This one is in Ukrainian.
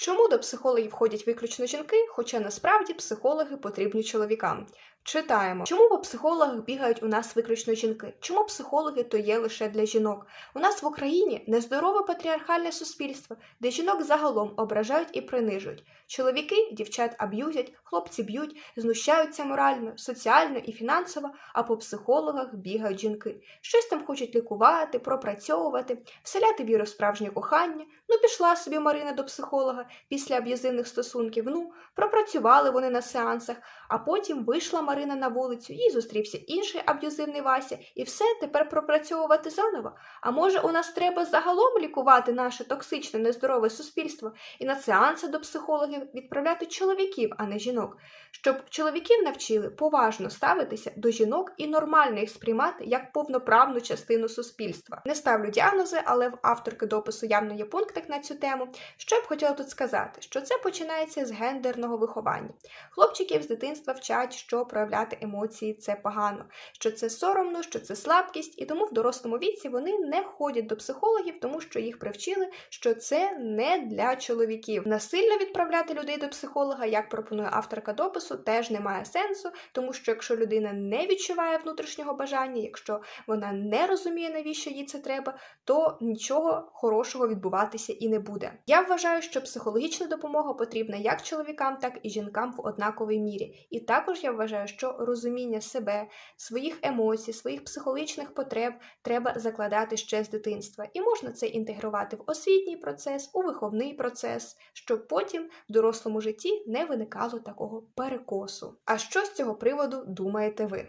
Чому до психологів ходять виключно жінки, хоча насправді психологи потрібні чоловікам? Читаємо, чому по психологах бігають у нас виключно жінки? Чому психологи то є лише для жінок? У нас в Україні нездорове патріархальне суспільство, де жінок загалом ображають і принижують. Чоловіки дівчат аб'юзять, хлопці б'ють, знущаються морально, соціально і фінансово, а по психологах бігають жінки. Щось там хочуть лікувати, пропрацьовувати, вселяти віру в справжнє кохання. Ну, пішла собі Марина до психолога після аб'юзивних стосунків. Ну, пропрацювали вони на сеансах, а потім вийшла Марина на вулицю, їй зустрівся інший аб'юзивний Вася, і все тепер пропрацьовувати заново. А може, у нас треба загалом лікувати наше токсичне, нездорове суспільство і на сеанси до психологів відправляти чоловіків, а не жінок, щоб чоловіків навчили поважно ставитися до жінок і нормально їх сприймати як повноправну частину суспільства. Не ставлю діагнози, але в авторки допису явно є пунктик на цю тему. Що б хотіла тут сказати, що це починається з гендерного виховання. Хлопчиків з дитинства вчать, що проявляти емоції це погано, що це соромно, що це слабкість, і тому в дорослому віці вони не ходять до психологів, тому що їх привчили, що це не для чоловіків. Насильно відправляти людей до психолога, як пропонує авторка допису, теж немає сенсу, тому що якщо людина не відчуває внутрішнього бажання, якщо вона не розуміє, навіщо їй це треба, то нічого хорошого відбуватися і не буде. Я вважаю, що психологічна допомога потрібна як чоловікам, так і жінкам в однаковій мірі. І також я вважаю, що розуміння себе, своїх емоцій, своїх психологічних потреб треба закладати ще з дитинства. І можна це інтегрувати в освітній процес, у виховний процес, щоб потім в дорослому житті не виникало такого перекосу. А що з цього приводу думаєте ви?